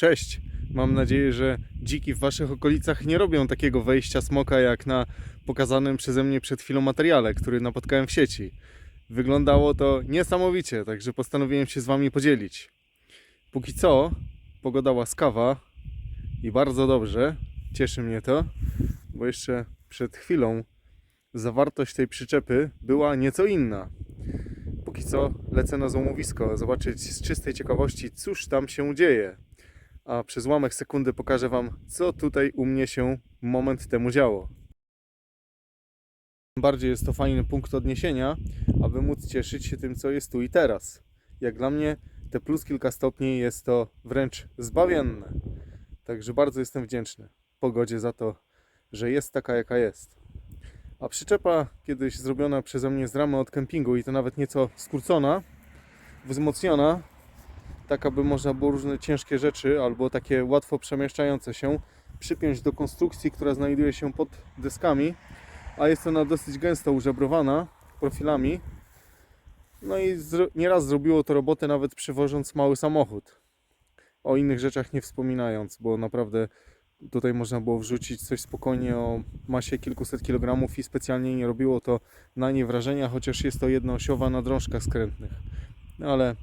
Cześć! Mam nadzieję, że dziki w waszych okolicach nie robią takiego wejścia smoka jak na pokazanym przeze mnie przed chwilą materiale, który napotkałem w sieci. Wyglądało to niesamowicie, także postanowiłem się z wami podzielić. Póki co, pogoda łaskawa i bardzo dobrze. Cieszy mnie to, bo jeszcze przed chwilą zawartość tej przyczepy była nieco inna. Póki co lecę na złomowisko, zobaczyć z czystej ciekawości, cóż tam się dzieje. A przez ułamek sekundy pokażę Wam, co tutaj u mnie się moment temu działo. Bardziej jest to fajny punkt odniesienia, aby móc cieszyć się tym, co jest tu i teraz. Jak dla mnie, te plus kilka stopni jest to wręcz zbawienne. Także bardzo jestem wdzięczny pogodzie za to, że jest taka, jaka jest. A przyczepa kiedyś zrobiona przeze mnie z ramy od kempingu i to nawet nieco skrócona, wzmocniona, tak aby można było różne ciężkie rzeczy albo takie łatwo przemieszczające się przypiąć do konstrukcji, która znajduje się pod deskami, a jest ona dosyć gęsto użebrowana profilami. No i nieraz zrobiło to robotę nawet przywożąc mały samochód. O innych rzeczach nie wspominając, bo naprawdę tutaj można było wrzucić coś spokojnie o masie kilkuset kilogramów i specjalnie nie robiło to na nie wrażenia, chociaż jest to jednoosiowa na drążkach skrętnych. No ale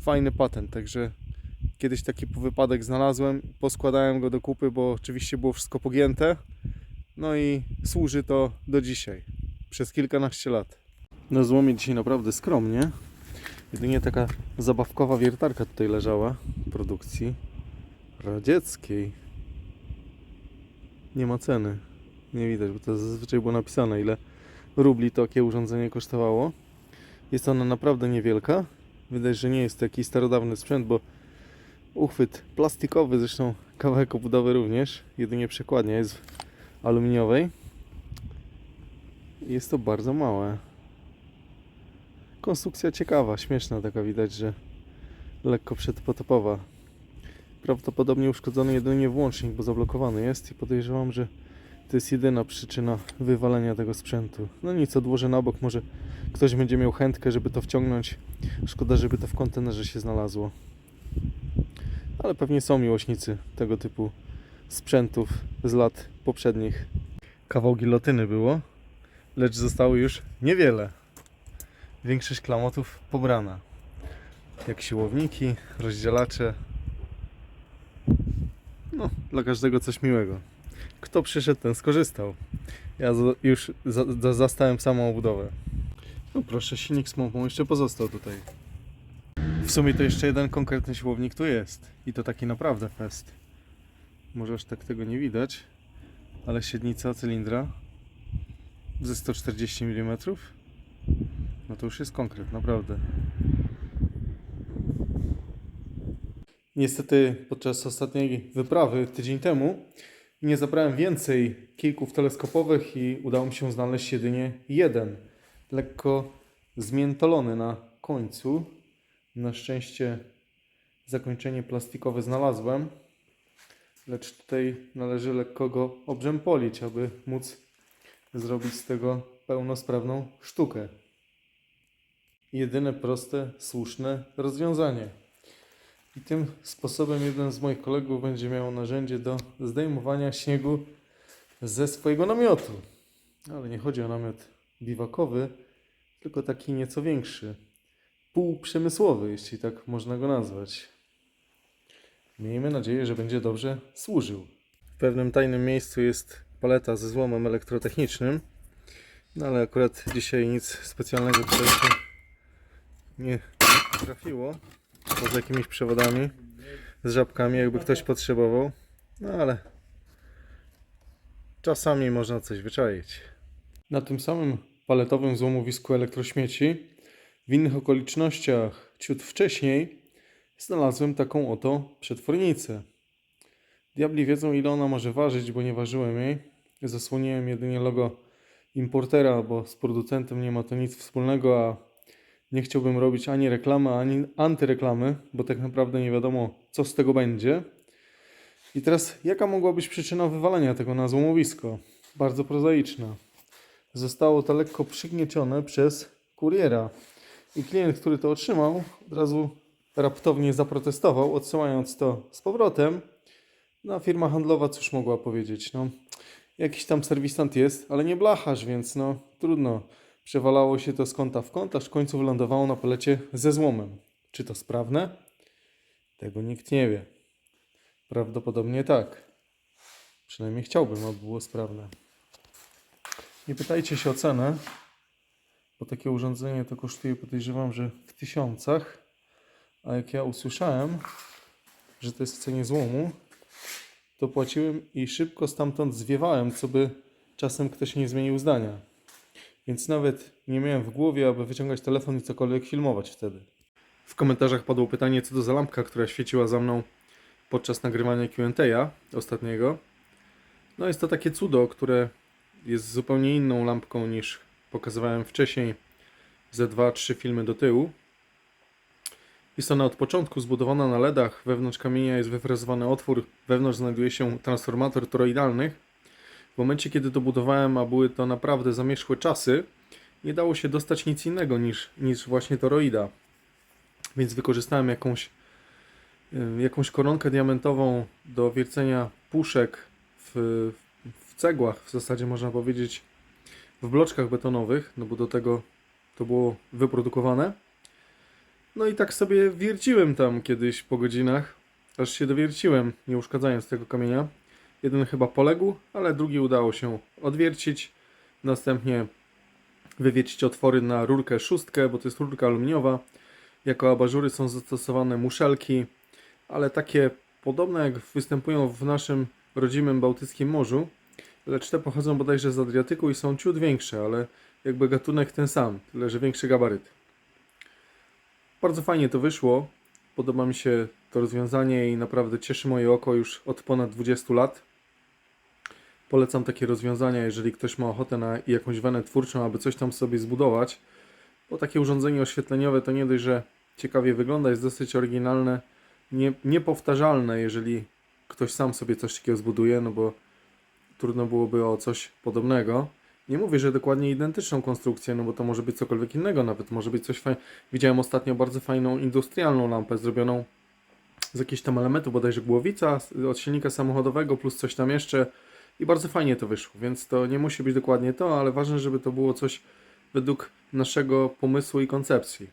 fajny patent, także kiedyś taki wypadek znalazłem, poskładałem go do kupy, bo oczywiście było wszystko pogięte. No i służy to do dzisiaj, przez kilkanaście lat. Na złomie dzisiaj naprawdę skromnie. Jedynie taka zabawkowa wiertarka tutaj leżała produkcji radzieckiej. Nie ma ceny. Nie widać, bo to zazwyczaj było napisane, ile rubli takie urządzenie kosztowało. Jest ona naprawdę niewielka. Widać, że nie jest to jakiś starodawny sprzęt, bo uchwyt plastikowy, zresztą kawałek obudowy również, jedynie przekładnia jest aluminiowej. Jest to bardzo małe. Konstrukcja ciekawa, śmieszna taka widać, że lekko przedpotopowa. Prawdopodobnie uszkodzony jedynie włącznik, bo zablokowany jest i podejrzewam, że to jest jedyna przyczyna wywalenia tego sprzętu. No nic, odłożę na bok, może ktoś będzie miał chętkę, żeby to wciągnąć. Szkoda, żeby to w kontenerze się znalazło. Ale pewnie są miłośnicy tego typu sprzętów z lat poprzednich. Kawał gilotyny było, lecz zostało już niewiele. Większość klamotów pobrana. Jak siłowniki, rozdzielacze. No, dla każdego coś miłego. Kto przyszedł, ten skorzystał. Ja już za, za, zastałem samą obudowę. No proszę, silnik z pompą jeszcze pozostał tutaj. W sumie to jeszcze jeden konkretny siłownik tu jest. I to taki naprawdę fest. Może aż tak tego nie widać, ale średnica cylindra ze 140 mm. No to już jest konkret, naprawdę. Niestety podczas ostatniej wyprawy tydzień temu nie zabrałem więcej kijków teleskopowych i udało mi się znaleźć jedynie jeden. Lekko zmiętolony na końcu. Na szczęście zakończenie plastikowe znalazłem, lecz tutaj należy lekko go obrzępolić, aby móc zrobić z tego pełnosprawną sztukę. Jedyne proste, słuszne rozwiązanie. I tym sposobem jeden z moich kolegów będzie miał narzędzie do zdejmowania śniegu ze swojego namiotu. Ale nie chodzi o namiot biwakowy, tylko taki nieco większy. Półprzemysłowy, jeśli tak można go nazwać. Miejmy nadzieję, że będzie dobrze służył. W pewnym tajnym miejscu jest paleta ze złomem elektrotechnicznym. No ale akurat dzisiaj nic specjalnego tutaj się nie trafiło. Poza jakimiś przewodami z żabkami, jakby ktoś potrzebował. No ale czasami można coś wyczaić. Na tym samym paletowym złomowisku elektrośmieci w innych okolicznościach ciut wcześniej znalazłem taką oto przetwornicę. Diabli wiedzą ile ona może ważyć, bo nie ważyłem jej. Zasłoniłem jedynie logo importera, bo z producentem nie ma to nic wspólnego, a nie chciałbym robić ani reklamy, ani antyreklamy, bo tak naprawdę nie wiadomo, co z tego będzie. I teraz, jaka mogła być przyczyna wywalenia tego na złomowisko? Bardzo prozaiczna. Zostało to lekko przygniecione przez kuriera. I klient, który to otrzymał, od razu raptownie zaprotestował, odsyłając to z powrotem. No a firma handlowa cóż mogła powiedzieć? No, jakiś tam serwisant jest, ale nie blacharz, więc no trudno. Przewalało się to z kąta w kąt, aż w końcu wylądowało na palecie ze złomem. Czy to sprawne? Tego nikt nie wie. Prawdopodobnie tak. Przynajmniej chciałbym, aby było sprawne. Nie pytajcie się o cenę, bo takie urządzenie to kosztuje, podejrzewam, że w tysiącach. A jak ja usłyszałem, że to jest w cenie złomu, to płaciłem i szybko stamtąd zwiewałem, co by czasem ktoś nie zmienił zdania. Więc nawet nie miałem w głowie, aby wyciągać telefon i cokolwiek filmować wtedy. W komentarzach padło pytanie, co to za lampka, która świeciła za mną podczas nagrywania Q&A ostatniego. No jest to takie cudo, które jest zupełnie inną lampką niż pokazywałem wcześniej ze 2-3 filmy do tyłu. Jest ona od początku zbudowana na LEDach. Wewnątrz kamienia jest wyfrezowany otwór. Wewnątrz znajduje się transformator toroidalny. W momencie, kiedy to budowałem, a były to naprawdę zamierzchłe czasy, nie dało się dostać nic innego niż, niż właśnie toroida. Więc wykorzystałem jakąś, y, jakąś koronkę diamentową do wiercenia puszek w, w cegłach, w zasadzie można powiedzieć w bloczkach betonowych, no bo do tego to było wyprodukowane. No i tak sobie wierciłem tam kiedyś po godzinach, aż się dowierciłem, nie uszkadzając tego kamienia. Jeden chyba poległ, ale drugi udało się odwiercić. Następnie wywiercić otwory na rurkę szóstkę, bo to jest rurka aluminiowa. Jako abażury są zastosowane muszelki, ale takie podobne jak występują w naszym rodzimym Bałtyckim Morzu, lecz te pochodzą bodajże z Adriatyku i są ciut większe, ale jakby gatunek ten sam, tyle że większy gabaryt. Bardzo fajnie to wyszło. Podoba mi się to rozwiązanie i naprawdę cieszy moje oko już od ponad 20 lat. Polecam takie rozwiązania, jeżeli ktoś ma ochotę na jakąś wenę twórczą, aby coś tam sobie zbudować. Bo takie urządzenie oświetleniowe to nie dość, że ciekawie wygląda, jest dosyć oryginalne, nie, niepowtarzalne, jeżeli ktoś sam sobie coś takiego zbuduje, no bo trudno byłoby o coś podobnego. Nie mówię, że dokładnie identyczną konstrukcję, no bo to może być cokolwiek innego, nawet może być coś fajnego. Widziałem ostatnio bardzo fajną industrialną lampę zrobioną z jakichś tam elementów, bodajże głowica od silnika samochodowego plus coś tam jeszcze i bardzo fajnie to wyszło, więc to nie musi być dokładnie to, ale ważne, żeby to było coś według naszego pomysłu i koncepcji.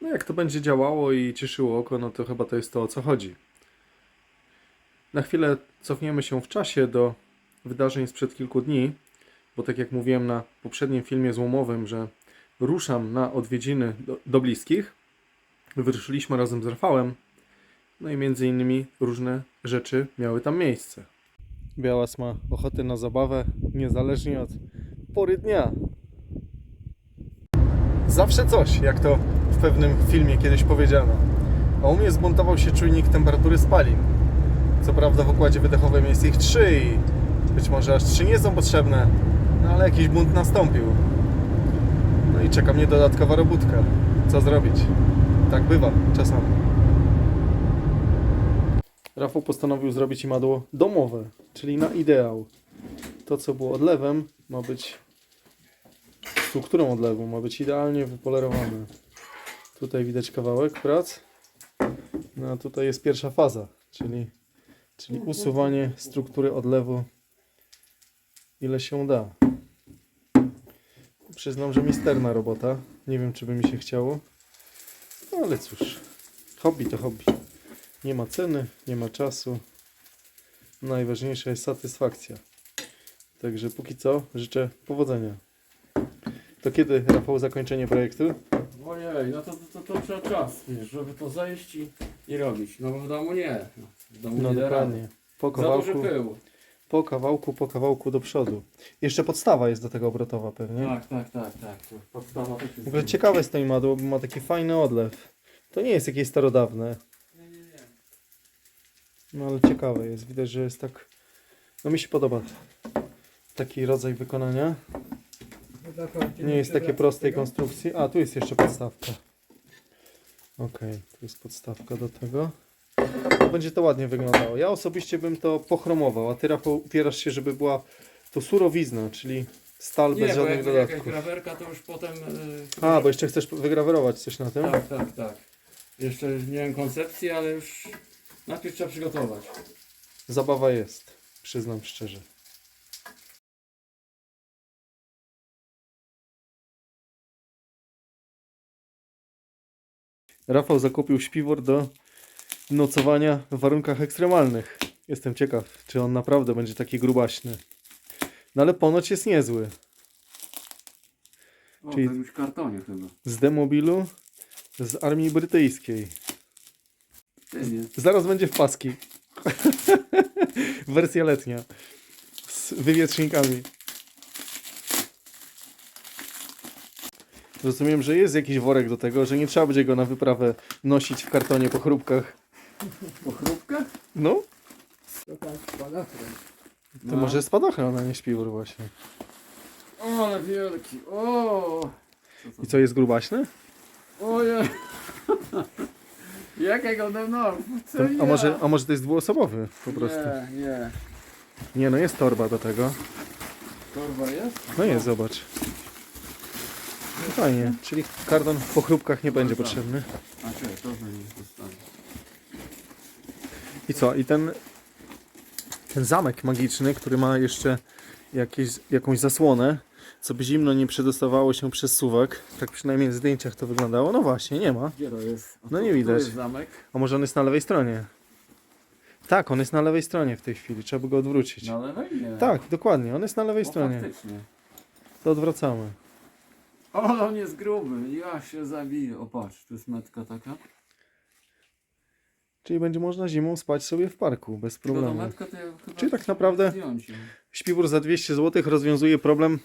No jak to będzie działało i cieszyło oko, no to chyba to jest to o co chodzi. Na chwilę cofniemy się w czasie do wydarzeń sprzed kilku dni, bo tak jak mówiłem na poprzednim filmie złomowym, że ruszam na odwiedziny do, do bliskich, wyruszyliśmy razem z Rafałem, no i między innymi różne rzeczy miały tam miejsce. Białas ma ochotę na zabawę, niezależnie od pory dnia. Zawsze coś, jak to w pewnym filmie kiedyś powiedziano. A u mnie zbuntował się czujnik temperatury spalin. Co prawda w układzie wydechowym jest ich trzy i być może aż trzy nie są potrzebne, no ale jakiś bunt nastąpił. No i czeka mnie dodatkowa robótka. Co zrobić? Tak bywa czasami. Rafał postanowił zrobić imadło domowe, czyli na ideał. To, co było odlewem, ma być strukturą odlewu, ma być idealnie wypolerowane. Tutaj widać kawałek prac. No a tutaj jest pierwsza faza, czyli, czyli usuwanie struktury odlewu ile się da. Przyznam, że misterna robota. Nie wiem, czy by mi się chciało. No ale cóż, hobby to hobby. Nie ma ceny, nie ma czasu. Najważniejsza jest satysfakcja. Także póki co życzę powodzenia. To kiedy, Rafał, zakończenie projektu? Ojej, no to, to, to, to trzeba czas, wiesz, żeby to zejść i, i robić. No bo w domu nie. W domu No nie da dokładnie. Po. Za duży kawałku, pył. po kawałku, po kawałku do przodu. Jeszcze podstawa jest do tego obrotowa pewnie. Tak, tak, tak, tak. Podstawa też W jest. ogóle ciekawe jest to imadło, bo ma taki fajny odlew. To nie jest jakieś starodawne. No ale ciekawe jest. Widać, że jest tak. No mi się podoba taki rodzaj wykonania. Nie jest takie prostej konstrukcji. A, tu jest jeszcze podstawka. Okej, tu jest podstawka do tego. Będzie to ładnie wyglądało. Ja osobiście bym to pochromował, a ty Rafał upierasz się, żeby była to surowizna, czyli stal Nie, bez bo żadnych jakby jakaś dodatków. grawerka to już potem... Yy, A, bo jeszcze chcesz wygrawerować coś na tym? Tak, tak, tak. Jeszcze nie wiem koncepcji, ale już najpierw trzeba przygotować. Zabawa jest, przyznam szczerze. Rafał zakupił śpiwór do nocowania w warunkach ekstremalnych. Jestem ciekaw, czy on naprawdę będzie taki grubaśny. No ale ponoć jest niezły. O, Czyli- to już w kartonie chyba. Z demobilu z armii brytyjskiej. Zaraz będzie w paski. Wersja letnia. Z wywietrznikami. Rozumiem, że jest jakiś worek do tego, że nie trzeba będzie go na wyprawę nosić w kartonie po chrupkach. Po chrupkach? No, To tak spadochron. to może spadochron, a nie śpiwór właśnie. O, ale wielki. O! I co, jest grubaśny? Oje! Jakiego no, co To, a, może, a może to jest dwuosobowy po prostu? Nie, nie. Nie, no jest torba do tego. Torba jest? No jest, zobacz. No fajnie, czyli karton po chrupkach nie będzie potrzebny. A czekaj, nie zostanie. I co? I ten, ten zamek magiczny, który ma jeszcze jakieś, jakąś zasłonę, co by zimno nie przedostawało się przez suwak, tak przynajmniej w zdjęciach to wyglądało. No właśnie, nie ma. Gdzie to jest? A No tu- nie widać. Jest zamek. A może on jest na lewej stronie? Tak, on jest na lewej stronie w tej chwili, trzeba by go odwrócić. Na lewej? Nie. Tak, dokładnie, on jest na lewej o, stronie. faktycznie. To odwracamy. O, on jest gruby. Ja się zabiję. O, patrz, tu jest metka taka. Czyli będzie można zimą spać sobie w parku, bez Tylko tą problemu. metkę to ja chyba Czyli tak naprawdę- zdjąć ją. Śpiwór za 200 zł rozwiązuje problem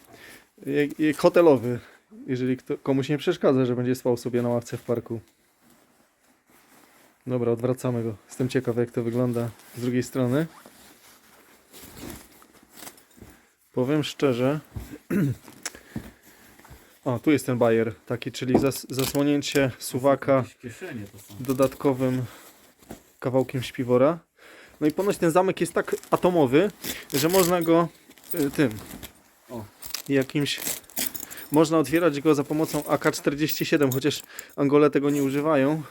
hotelowy, jeżeli kto, komuś nie przeszkadza, że będzie spał sobie na ławce w parku. Dobra, odwracamy go. Jestem ciekaw, jak to wygląda z drugiej strony. Powiem szczerze. O, tu jest ten bajer, taki, czyli zas, zasłonięcie suwaka dodatkowym kawałkiem śpiwora. No i ponoć ten zamek jest tak atomowy, że można go y, tym O. jakimś można otwierać go za pomocą AK-47, chociaż Angole tego nie używają.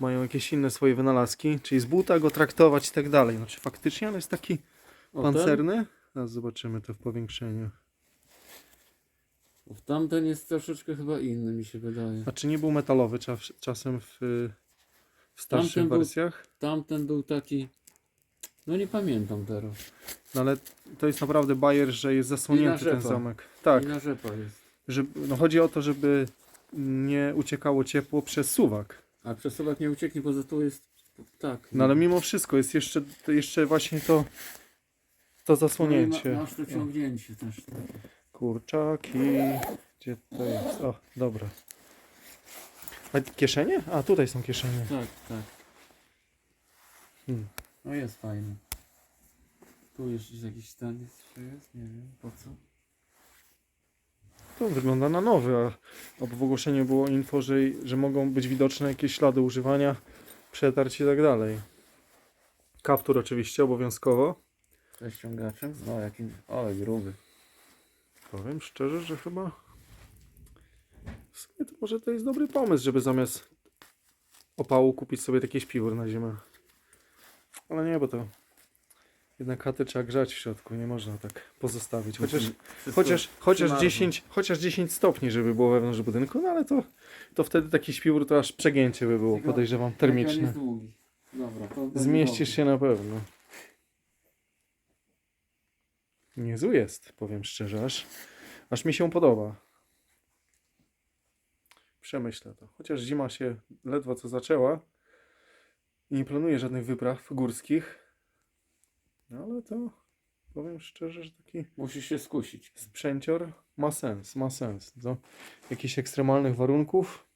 Mają jakieś inne swoje wynalazki, czyli z buta go traktować i tak dalej. No czy faktycznie on jest taki O, pancerny? Zaraz zobaczymy to w powiększeniu. Ten, tamten jest troszeczkę chyba inny, mi się wydaje. A czy nie był metalowy czas, czasem w, w starszych Tamten był- wersjach? Tamten był taki... No nie pamiętam teraz. No ale to jest naprawdę bajer, że jest zasłonięty ten rzepa. zamek. Tak, I na rzepa jest. że, no chodzi o to, żeby nie uciekało ciepło przez suwak. A przesuwak nie ucieknie, poza tu jest... Tak. No ale mimo wszystko jest jeszcze, to jeszcze właśnie to to zasłonięcie. No masz to ciągnięcie też. Kurczaki. Gdzie to jest? O, dobra. A kieszenie? A tutaj są kieszenie. Tak, tak. Hmm. No jest fajny. Tu jeszcze jakiś stan jest, czy jest? Nie wiem, po co? To wygląda na nowy, a a w ogłoszeniu było info, że, że mogą być widoczne jakieś ślady używania, przetarć i tak dalej. Kaptur oczywiście obowiązkowo. Ze ściągaczem? No jaki... Ale gruby. Powiem szczerze, że chyba w sumie to może to jest dobry pomysł, żeby zamiast opału kupić sobie taki śpiwór na zimę. Ale nie, bo to jednak chaty trzeba grzać w środku, nie można tak pozostawić. Chociaż, chociaż, chociaż, przymarzło. 10, chociaż 10 stopni, żeby było wewnątrz budynku, no ale to, to wtedy taki śpiwór to aż przegięcie by było, podejrzewam, termiczne. Dobra, to Zmieścisz się na pewno. Niezły jest, powiem szczerze, aż, aż mi się podoba. Przemyślę to. Chociaż zima się ledwo co zaczęła i nie planuję żadnych wypraw górskich, no ale to powiem szczerze, że taki Musisz się skusić. sprzęcior ma sens, ma sens. Do jakichś ekstremalnych warunków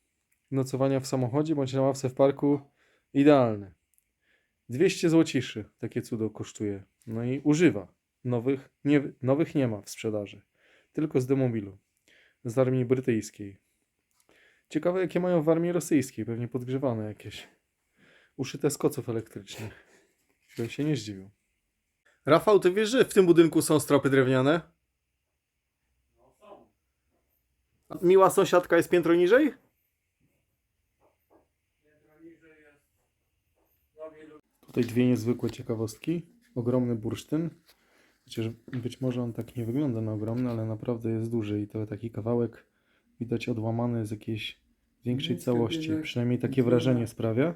nocowania w samochodzie bądź na ławce w parku idealny. 200 złociszy takie cudo kosztuje. No i używa. Nowych nie, nowych nie ma w sprzedaży. Tylko z demobilu. Z armii brytyjskiej. Ciekawe jakie mają w armii rosyjskiej. Pewnie podgrzewane jakieś uszyte z koców elektrycznych. Bym się nie zdziwił. Rafał, ty wiesz, że w tym budynku są stropy drewniane? No są. A miła sąsiadka jest piętro niżej? Piętro niżej jest... Tutaj dwie niezwykłe ciekawostki. Ogromny bursztyn. Chociaż być może on tak nie wygląda na ogromny, ale naprawdę jest duży i to taki kawałek widać odłamany z jakiejś większej całości. Przynajmniej takie wrażenie sprawia.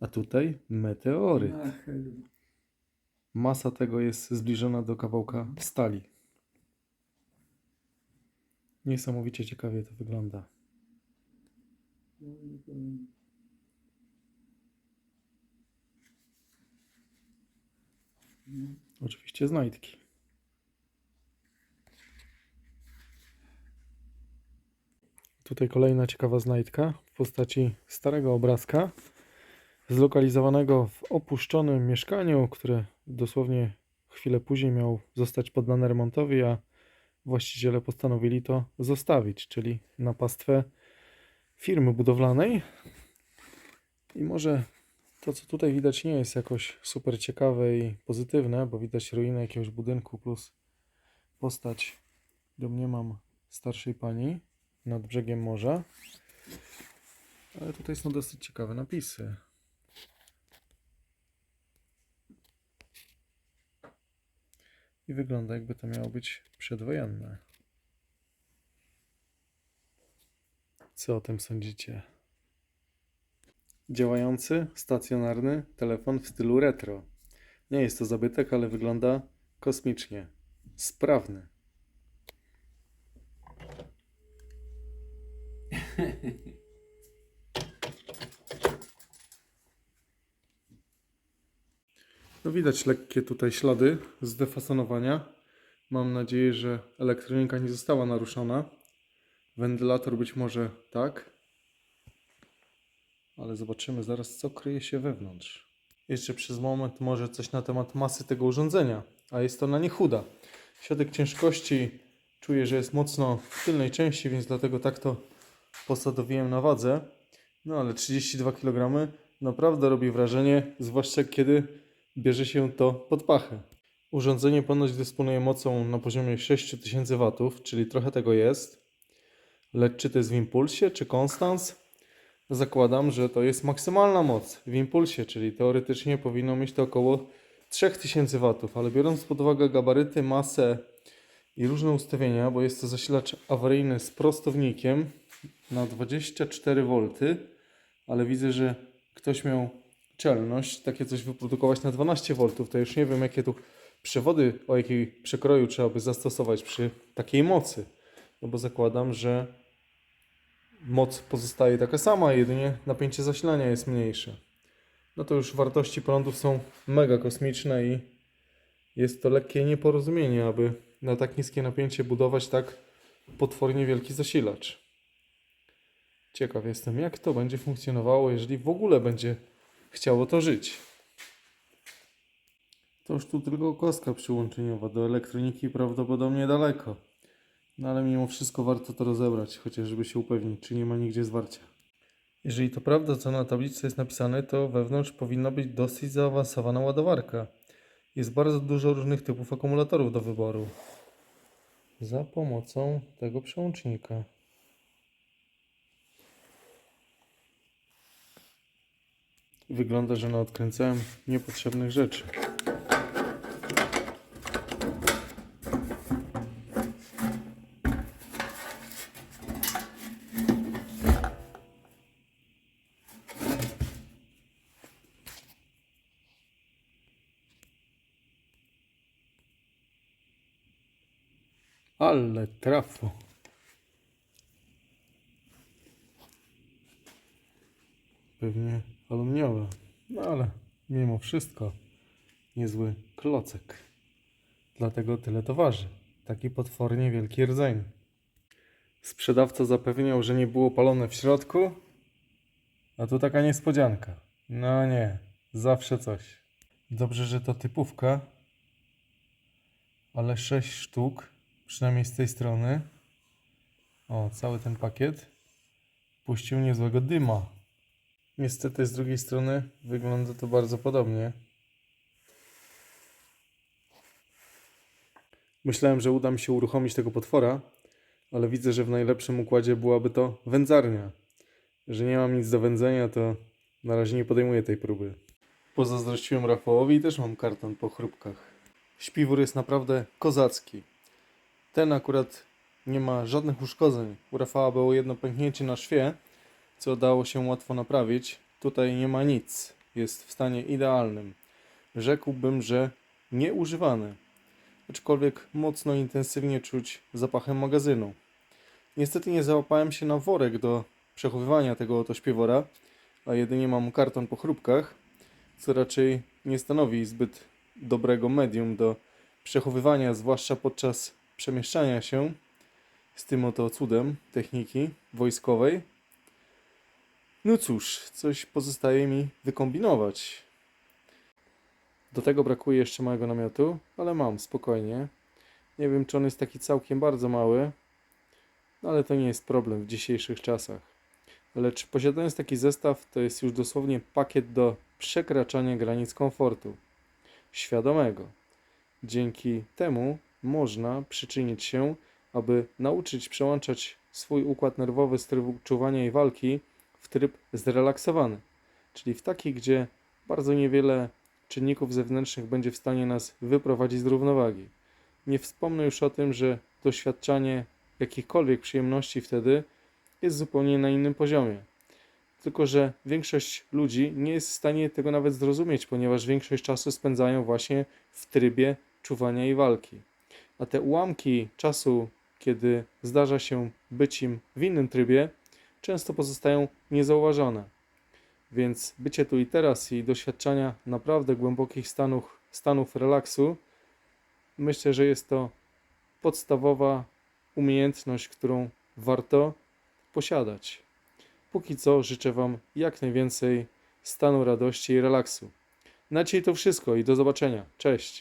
A tutaj meteoryt. Nachyl. Masa tego jest zbliżona do kawałka stali. Niesamowicie ciekawie to wygląda. Oczywiście znajdki. Tutaj kolejna ciekawa znajdka w postaci starego obrazka zlokalizowanego w opuszczonym mieszkaniu, które dosłownie chwilę później miał zostać poddane remontowi, a właściciele postanowili to zostawić, czyli na pastwę firmy budowlanej. I może to, co tutaj widać, nie jest jakoś super ciekawe i pozytywne, bo widać ruinę jakiegoś budynku plus postać, domniemam, starszej pani nad brzegiem morza. Ale tutaj są dosyć ciekawe napisy. I wygląda jakby to miało być przedwojenne. Co o tym sądzicie? Działający, stacjonarny telefon w stylu retro. Nie jest to zabytek, ale wygląda kosmicznie. Sprawny. No widać lekkie tutaj ślady zdefasonowania. Mam nadzieję, że elektronika nie została naruszona. Wentylator być może tak. Ale zobaczymy zaraz, co kryje się wewnątrz. Jeszcze przez moment może coś na temat masy tego urządzenia, a jest ona nie chuda. Środek ciężkości czuję, że jest mocno w tylnej części, więc dlatego tak to posadowiłem na wadze. No ale 32 kg naprawdę robi wrażenie, zwłaszcza kiedy bierze się to pod pachę. Urządzenie ponoć dysponuje mocą na poziomie 6000 W, czyli trochę tego jest. Lecz czy to jest w impulsie, czy konstans? Zakładam, że to jest maksymalna moc w impulsie, czyli teoretycznie powinno mieć to około 3000 W, ale biorąc pod uwagę gabaryty, masę i różne ustawienia, bo jest to zasilacz awaryjny z prostownikiem na 24 V, ale widzę, że ktoś miał czelność takie coś wyprodukować na 12 V, to już nie wiem jakie tu przewody, o jakiej przekroju trzeba by zastosować przy takiej mocy. No bo zakładam, że moc pozostaje taka sama, jedynie napięcie zasilania jest mniejsze. No to już wartości prądów są mega kosmiczne i jest to lekkie nieporozumienie, aby na tak niskie napięcie budować tak potwornie wielki zasilacz. Ciekaw jestem, jak to będzie funkcjonowało, jeżeli w ogóle będzie chciało to żyć. To już tu tylko kostka przyłączeniowa, do elektroniki prawdopodobnie daleko. No ale mimo wszystko warto to rozebrać, chociaż żeby się upewnić, czy nie ma nigdzie zwarcia. Jeżeli to prawda, co na tablicy jest napisane, to wewnątrz powinna być dosyć zaawansowana ładowarka. Jest bardzo dużo różnych typów akumulatorów do wyboru. Za pomocą tego przełącznika. Wygląda, że naodkręcałem niepotrzebnych rzeczy. Ale trafo. Pewnie aluminiowe. No ale mimo wszystko niezły klocek. Dlatego tyle to waży. Taki potwornie wielki rdzeń. Sprzedawca zapewniał, że nie było palone w środku, a tu taka niespodzianka. No nie, zawsze coś. Dobrze, że to typówka, ale 6 sztuk, przynajmniej z tej strony. O, cały ten pakiet puścił niezłego dyma. Niestety z drugiej strony wygląda to bardzo podobnie. Myślałem, że uda mi się uruchomić tego potwora, ale widzę, że w najlepszym układzie byłaby to wędzarnia. Że nie mam nic do wędzenia, to na razie nie podejmuję tej próby. Pozazdrościłem Rafałowi i też mam karton po chrupkach. Śpiwór jest naprawdę kozacki. Ten akurat nie ma żadnych uszkodzeń. U Rafała było jedno pęknięcie na szwie, co dało się łatwo naprawić. Tutaj nie ma nic. Jest w stanie idealnym. Rzekłbym, że nieużywany. Aczkolwiek mocno intensywnie czuć zapachem magazynu. Niestety nie załapałem się na worek do przechowywania tego oto śpiewora, a jedynie mam karton po chrupkach, co raczej nie stanowi zbyt dobrego medium do przechowywania, zwłaszcza podczas przemieszczania się z tym oto cudem techniki wojskowej. No cóż, coś pozostaje mi wykombinować. Do tego brakuje jeszcze małego namiotu, ale mam spokojnie. Nie wiem, czy on jest taki całkiem bardzo mały, no ale to nie jest problem w dzisiejszych czasach. Lecz posiadając taki zestaw, to jest już dosłownie pakiet do przekraczania granic komfortu świadomego. Dzięki temu można przyczynić się, aby nauczyć przełączać swój układ nerwowy z trybu czuwania i walki w tryb zrelaksowany, czyli w taki, gdzie bardzo niewiele czynników zewnętrznych będzie w stanie nas wyprowadzić z równowagi. Nie wspomnę już o tym, że doświadczanie jakichkolwiek przyjemności wtedy jest zupełnie na innym poziomie. Tylko, że większość ludzi nie jest w stanie tego nawet zrozumieć, ponieważ większość czasu spędzają właśnie w trybie czuwania i walki. A te ułamki czasu, kiedy zdarza się być im w innym trybie, często pozostają niezauważone. Więc bycie tu i teraz i doświadczania naprawdę głębokich stanów, stanów relaksu, myślę, że jest to podstawowa umiejętność, którą warto posiadać. Póki co życzę Wam jak najwięcej stanu radości i relaksu. Na dzisiaj to wszystko i do zobaczenia. Cześć!